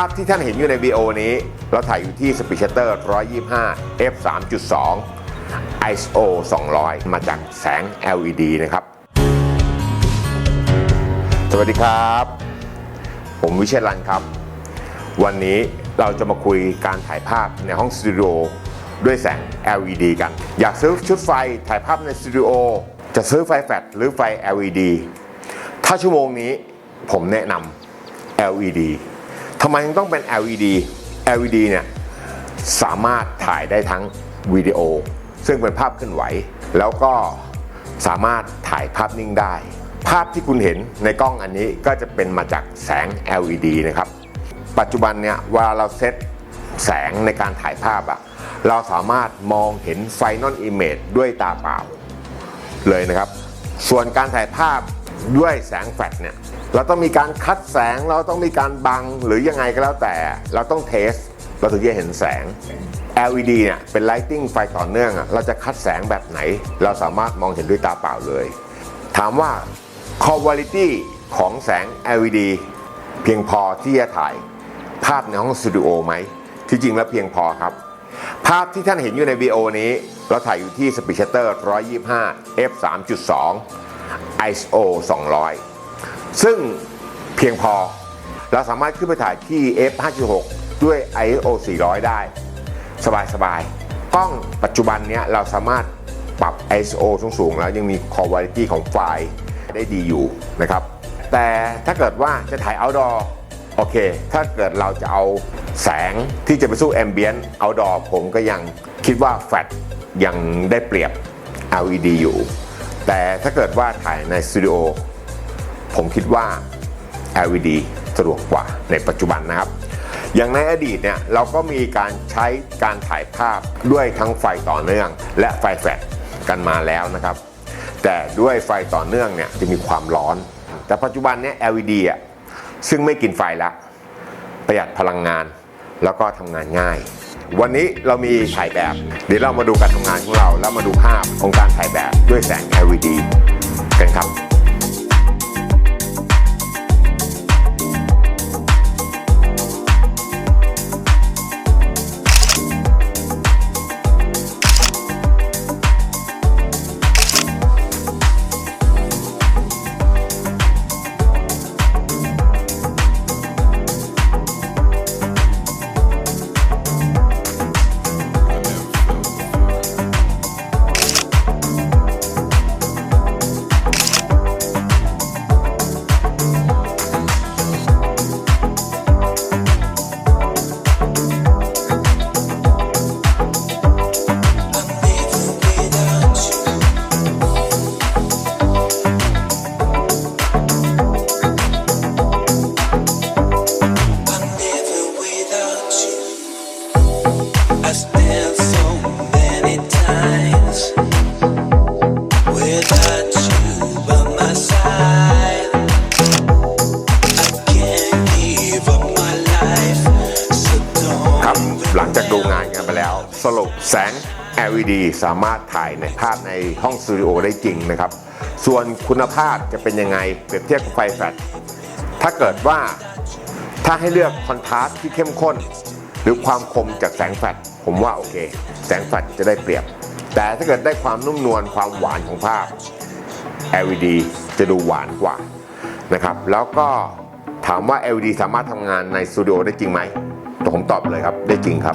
าพที่ท่านเห็นอยู่ในวีดีโอนี้ เราถ่ายอยู่ที่ Speed Shutter 125 f 3.2 ISO 200 มาจากแสง LED นะครับ สวัสดีครับ ผมวิเชษรันครับ วันนี้เราจะมาคุยการถ่ายภาพในห้องสตูดิโอด้วยแสง LED กัน อยากซื้อชุดไฟถ่ายภาพในสตูดิโอจะซื้อไฟแฟลชหรือไฟ LED ถ้าชั่วโมงนี้ผมแนะนำ LED ทำไมถึงต้องเป็น LED LED เนี่ยสามารถถ่ายได้ทั้งวิดีโอ ซึ่งเป็นภาพเคลื่อนไหว แล้วก็สามารถถ่ายภาพนิ่งได้ ภาพที่คุณเห็นในกล้องอันนี้ก็จะเป็นมาจากแสง LED นะครับ ปัจจุบันเนี่ยเวลาเราเซตแสงในการถ่ายภาพอะเราสามารถมองเห็นไฟนอลอิเมจด้วยตาเปล่าเลยนะครับ ส่วนการถ่ายภาพ ด้วยแสงแฟลชเนี่ยเราต้องมีการคัดแสงเราต้องมีการบังหรือยังไงก็แล้วแต่ เราต้องเทส เราถึงจะเห็นแสง LED เนี่ยเป็น lighting ไฟต่อเนื่องอะเราจะคัดแสงแบบไหน เราสามารถมองเห็นด้วยตาเปล่าเลย ถามว่า quality ของแสง LED เพียงพอที่จะถ่ายภาพในห้องสตูดิโอไหม ที่จริงแล้วเพียงพอครับ ภาพที่ท่านเห็นอยู่ในวีโอนี้ เราถ่ายอยู่ที่ Speed Shutter 125 f 3.2 ISO 200 ซึ่งเพียงพอเราสามารถขึ้นไปถ่ายที่ f 5.6 ด้วย ISO 400 ได้ สบายๆกล้องปัจจุบันเนี้ยเราสามารถปรับ ISO สูงๆ แล้วยังมี quality ของไฟล์ได้ดีอยู่นะครับ แต่ถ้าเกิดว่าจะถ่าย outdoor โอเค ถ้าเกิดเราจะเอาแสงที่จะไปสู้ ambient outdoor ผมก็ยังคิดว่าแฟลชยังได้เปรียบ LED อยู่ แต่ถ้าเกิดว่าถ่ายในสตูดิโอผมคิดว่า LED สะดวกกว่าในปัจจุบันนะครับ อย่างในอดีตเนี่ยเราก็มีการใช้การถ่ายภาพด้วยทั้งไฟต่อเนื่อง และไฟแฟลชกันมาแล้วนะครับ แต่ด้วยไฟต่อเนื่องเนี่ยจะมีความร้อน แต่ปัจจุบันเนี่ย LED อะซึ่งไม่กินไฟละประหยัดพลังงานแล้วก็ทำงานง่าย วันนี้เรามีถ่ายแบบ เดี๋ยวเรามาดูการทำงานของเรา แล้วมาดูภาพของการถ่ายแบบด้วยแสง LED กันครับ หลังจากดูงานกันไปแล้ว สรุปแสง LED สามารถถ่ายในภาพในห้องสตูดิโอได้จริงนะครับ ส่วนคุณภาพจะเป็นยังไงเปรียบเทียบกับไฟแฟลชถ้าเกิดว่าถ้าให้เลือกคอนทราสต์ที่เข้มข้น หรือความคมจากแสงแฟลชผมว่าโอเค แสงแฟลชจะได้เปรียบ แต่ถ้าเกิดได้ความนุ่มนวลความหวานของภาพ LED จะดูหวานกว่านะครับ แล้วก็ถามว่า LED สามารถทำงานในสตูดิโอได้จริงไหม ผมตอบเลยครับ ได้จริงครับ